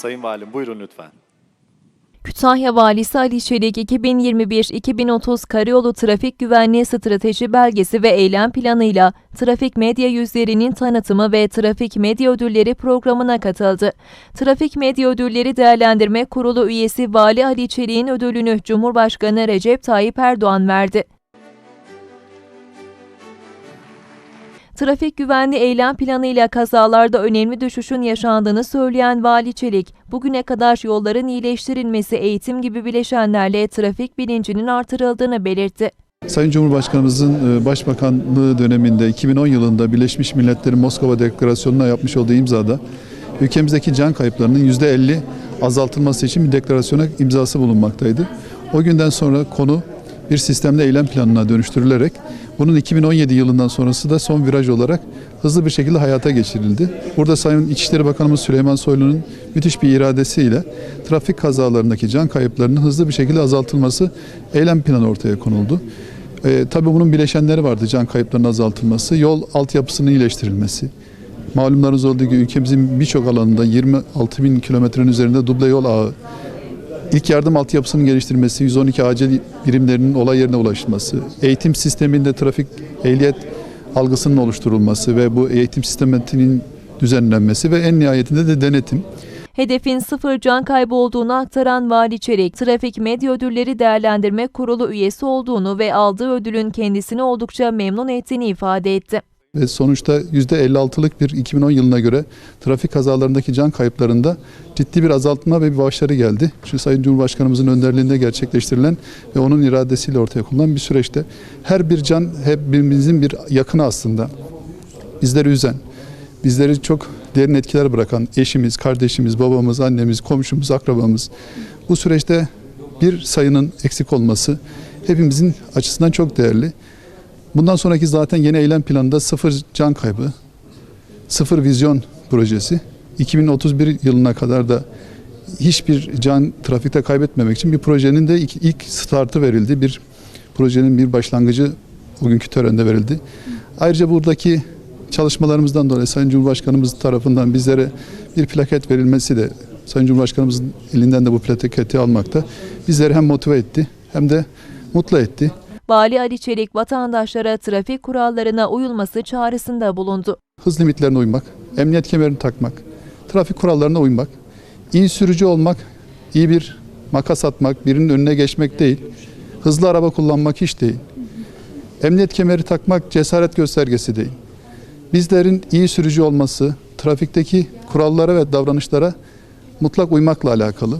Sayın Valim buyurun lütfen. Kütahya Valisi Ali Çelik 2021-2030 Karayolu Trafik Güvenliği Strateji Belgesi ve Eylem Planı'yla trafik medya yüzlerinin tanıtımı ve Trafik Medya Ödülleri programına katıldı. Trafik Medya Ödülleri Değerlendirme Kurulu üyesi Vali Ali Çelik'in ödülünü Cumhurbaşkanı Recep Tayyip Erdoğan verdi. Trafik güvenli eylem planıyla kazalarda önemli düşüşün yaşandığını söyleyen Vali Çelik, bugüne kadar yolların iyileştirilmesi, eğitim gibi bileşenlerle trafik bilincinin artırıldığını belirtti. Sayın Cumhurbaşkanımızın e, Başbakanlığı döneminde 2010 yılında Birleşmiş Milletler'in Moskova Deklarasyonu'na yapmış olduğu imzada ülkemizdeki can kayıplarının %50 azaltılması için bir deklarasyona imzası bulunmaktaydı. O günden sonra konu bir sistemli eylem planına dönüştürülerek bunun 2017 yılından sonrası da son viraj olarak hızlı bir şekilde hayata geçirildi. Burada Sayın İçişleri Bakanımız Süleyman Soylu'nun müthiş bir iradesiyle trafik kazalarındaki can kayıplarının hızlı bir şekilde azaltılması eylem planı ortaya konuldu. Ee, tabii bunun bileşenleri vardı can kayıplarının azaltılması, yol altyapısının iyileştirilmesi. Malumlarınız olduğu gibi ülkemizin birçok alanında 26 bin kilometrenin üzerinde duble yol ağı, İlk yardım altyapısının geliştirilmesi, 112 acil birimlerinin olay yerine ulaşması, eğitim sisteminde trafik ehliyet algısının oluşturulması ve bu eğitim sisteminin düzenlenmesi ve en nihayetinde de denetim. Hedefin sıfır can kaybı olduğunu aktaran Vali Çelik, Trafik Medya Ödülleri Değerlendirme Kurulu üyesi olduğunu ve aldığı ödülün kendisini oldukça memnun ettiğini ifade etti. Ve sonuçta %56'lık bir 2010 yılına göre trafik kazalarındaki can kayıplarında ciddi bir azaltma ve bir başarı geldi. Şu Sayın Cumhurbaşkanımızın önderliğinde gerçekleştirilen ve onun iradesiyle ortaya konulan bir süreçte her bir can hepimizin bir yakını aslında. Bizleri üzen, bizleri çok derin etkiler bırakan eşimiz, kardeşimiz, babamız, annemiz, komşumuz, akrabamız. Bu süreçte bir sayının eksik olması hepimizin açısından çok değerli. Bundan sonraki zaten yeni eylem planında sıfır can kaybı, sıfır vizyon projesi. 2031 yılına kadar da hiçbir can trafikte kaybetmemek için bir projenin de ilk, startı verildi. Bir projenin bir başlangıcı bugünkü törende verildi. Ayrıca buradaki çalışmalarımızdan dolayı Sayın Cumhurbaşkanımız tarafından bizlere bir plaket verilmesi de Sayın Cumhurbaşkanımızın elinden de bu plaketi almakta bizleri hem motive etti hem de mutlu etti. Vali Ali Çelik vatandaşlara trafik kurallarına uyulması çağrısında bulundu. hız limitlerine uymak, emniyet kemerini takmak, trafik kurallarına uymak, iyi sürücü olmak, iyi bir makas atmak, birinin önüne geçmek değil, hızlı araba kullanmak hiç değil. Emniyet kemeri takmak cesaret göstergesi değil. Bizlerin iyi sürücü olması, trafikteki kurallara ve davranışlara mutlak uymakla alakalı.